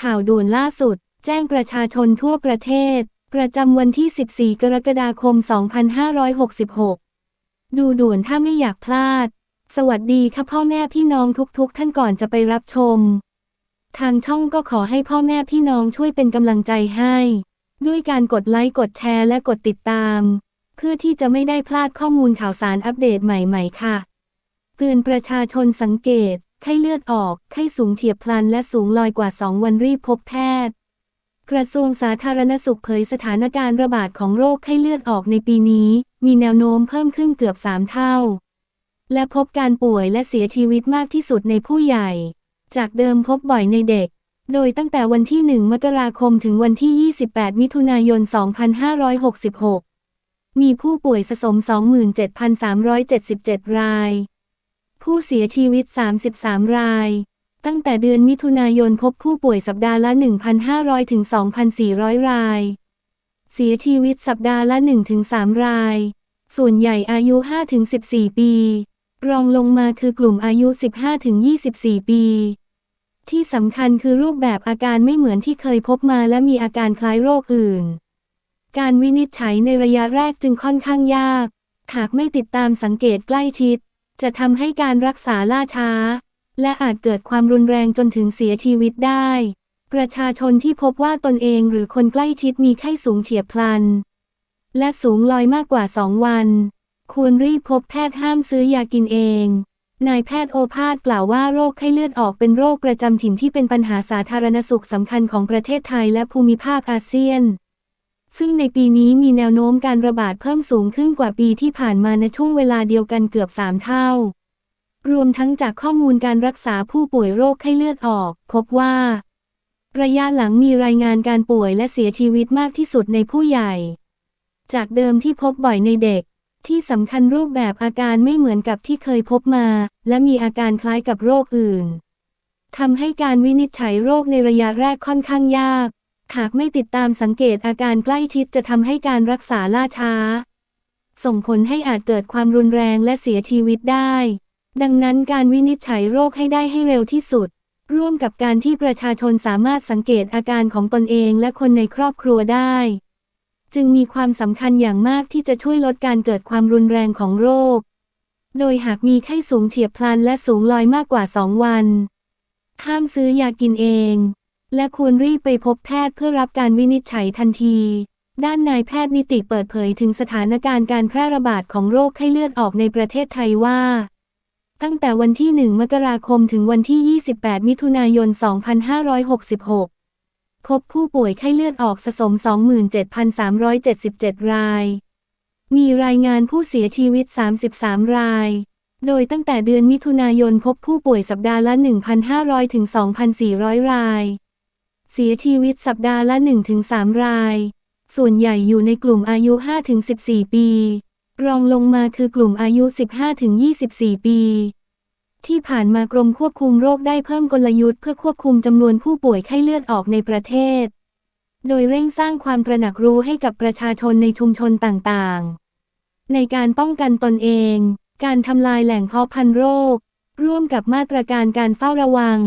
ข่าวด่วนล่าสุด แจ้งประชาชนทั่วประเทศ ประจำวันที่ 14 กรกฎาคม 2566 ดูด่วนถ้าไม่อยากพลาด สวัสดีค่ะพ่อแม่พี่น้องทุกๆ ท่านก่อนจะไปรับชม ทางช่องก็ขอให้พ่อแม่พี่น้องช่วยเป็นกำลังใจให้ ด้วยการกดไลค์กดแชร์และกดติดตาม เพื่อที่จะไม่ได้พลาดข้อมูลข่าวสารอัปเดตใหม่ ๆ ค่ะเตือนประชาชนสังเกต ไข้เลือดออก ไข้สูงเฉียบพลันและสูงลอยกว่า 2 วันรีบพบแพทย์ กระทรวงสาธารณสุขเผยสถานการณ์ระบาดของโรคไข้เลือดออกในปีนี้ มีแนวโน้มเพิ่มขึ้นเกือบ 3 เท่า และพบการป่วยและเสียชีวิตมากที่สุดในผู้ใหญ่ จากเดิมพบบ่อยในเด็ก โดยตั้งแต่วันที่ 1 มกราคมถึงวันที่ 28 มิถุนายน 2566 มีผู้ป่วยสะสม 27,377 ราย ผู้เสียชีวิต 33 ราย ตั้งแต่เดือนมิถุนายนพบผู้ป่วยสัปดาห์ละ 1,500 ถึง 2,400 ราย เสียชีวิตสัปดาห์ละ 1-3 ราย ส่วนใหญ่อายุ 5-14 ปี รองลงมาคือกลุ่มอายุ 15-24 ปี ที่สำคัญคือรูปแบบอาการไม่เหมือนที่เคยพบมาและมีอาการคล้ายโรคอื่น การวินิจฉัยในระยะแรกจึงค่อนข้างยาก หากไม่ติดตามสังเกตใกล้ชิด จะทำให้การรักษาล่าช้า และอาจเกิดความรุนแรงจนถึงเสียชีวิตได้ ประชาชนที่พบว่าตนเองหรือคนใกล้ชิดมีไข้สูงเฉียบพลัน และสูงลอยมากกว่า2วัน ควรรีบพบแพทย์ห้ามซื้อยากินเองนายแพทย์โอภาสกล่าวว่าโรคไข้เลือดออกเป็นโรคประจำถิ่นที่เป็นปัญหาสาธารณสุขสำคัญของประเทศไทยและภูมิภาคอาเซียน ซึ่งในปีนี้มีแนวโน้มการระบาดเพิ่มสูงขึ้นกว่าปีที่ผ่านมาในช่วงเวลาเดียวกันเกือบ 3 เท่า รวมทั้งจากข้อมูลการรักษาผู้ป่วยโรคไข้เลือดออก พบว่า ระยะหลังมีรายงานการป่วยและเสียชีวิตมากที่สุดในผู้ใหญ่ จากเดิมที่พบบ่อยในเด็ก ที่สำคัญรูปแบบอาการไม่เหมือนกับที่เคยพบมา และมีอาการคล้ายกับโรคอื่นทำให้การวินิจฉัยโรคในระยะแรกค่อนข้างยาก หากไม่ติดตามสังเกตอาการใกล้ชิดจะทำให้การรักษาล่าช้า ส่งผลให้อาจเกิดความรุนแรงและเสียชีวิตได้ ดังนั้นการวินิจฉัยโรคให้ได้ให้เร็วที่สุด ร่วมกับการที่ประชาชนสามารถสังเกตอาการของตนเองและคนในครอบครัวได้ จึงมีความสำคัญอย่างมากที่จะช่วยลดการเกิดความรุนแรงของโรค โดยหากมีไข้สูงเฉียบพลันและสูงลอยมากกว่า 2 วัน ห้ามซื้อยากินเอง และควรรีบไปพบแพทย์เพื่อรับการวินิจฉัยทันที ด้านนายแพทย์นิติเปิดเผยถึงสถานการณ์การแพร่ระบาดของโรคไข้เลือดออกในประเทศไทยว่า ตั้งแต่วันที่ 1 มกราคมถึงวันที่ 28 มิถุนายน 2566 พบผู้ป่วยไข้เลือดออกสะสม 27,377 ราย มีรายงานผู้เสียชีวิต 33 รายโดยตั้งแต่เดือนมิถุนายนพบผู้ป่วยสัปดาห์ละ 1,500 ถึง 2,400 ราย เสียชีวิตสัปดาห์ละ 1-3 ราย ส่วนใหญ่อยู่ในกลุ่มอายุ 5-14 ปี รองลงมาคือกลุ่มอายุ 15-24 ปี ที่ผ่านมากรมควบคุมโรคได้เพิ่มกลยุทธ์เพื่อควบคุมจำนวนผู้ป่วยไข้เลือดออกในประเทศ โดยเร่งสร้างความตระหนักรู้ให้กับประชาชนในชุมชนต่างๆ ในการป้องกันตนเอง การทำลายแหล่งเพาะพันธุ์โรค ร่วมกับมาตรการการเฝ้าระวัง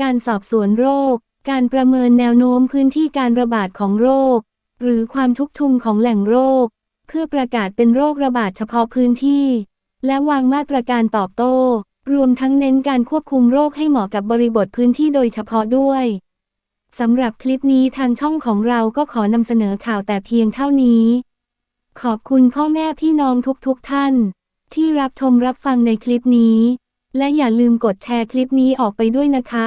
การสอบสวนโรค การประเมินแนวโน้มพื้นที่การระบาดของโรค หรือความทุกข์ทุมของแหล่งโรค เพื่อประกาศเป็นโรคระบาดเฉพาะพื้นที่ และวางมาตรการตอบโต้ รวมทั้งเน้นการควบคุมโรคให้เหมาะกับบริบทพื้นที่โดยเฉพาะด้วยสำหรับคลิปนี้ทางช่องของเราก็ขอนำเสนอข่าวแต่เพียงเท่านี้ ขอบคุณพ่อแม่พี่น้องทุกๆทท่าน ที่รับชมรับฟังในคลิปนี้ และอย่าลืมกดแชร์คลิปนี้ออกไปด้วยนะคะ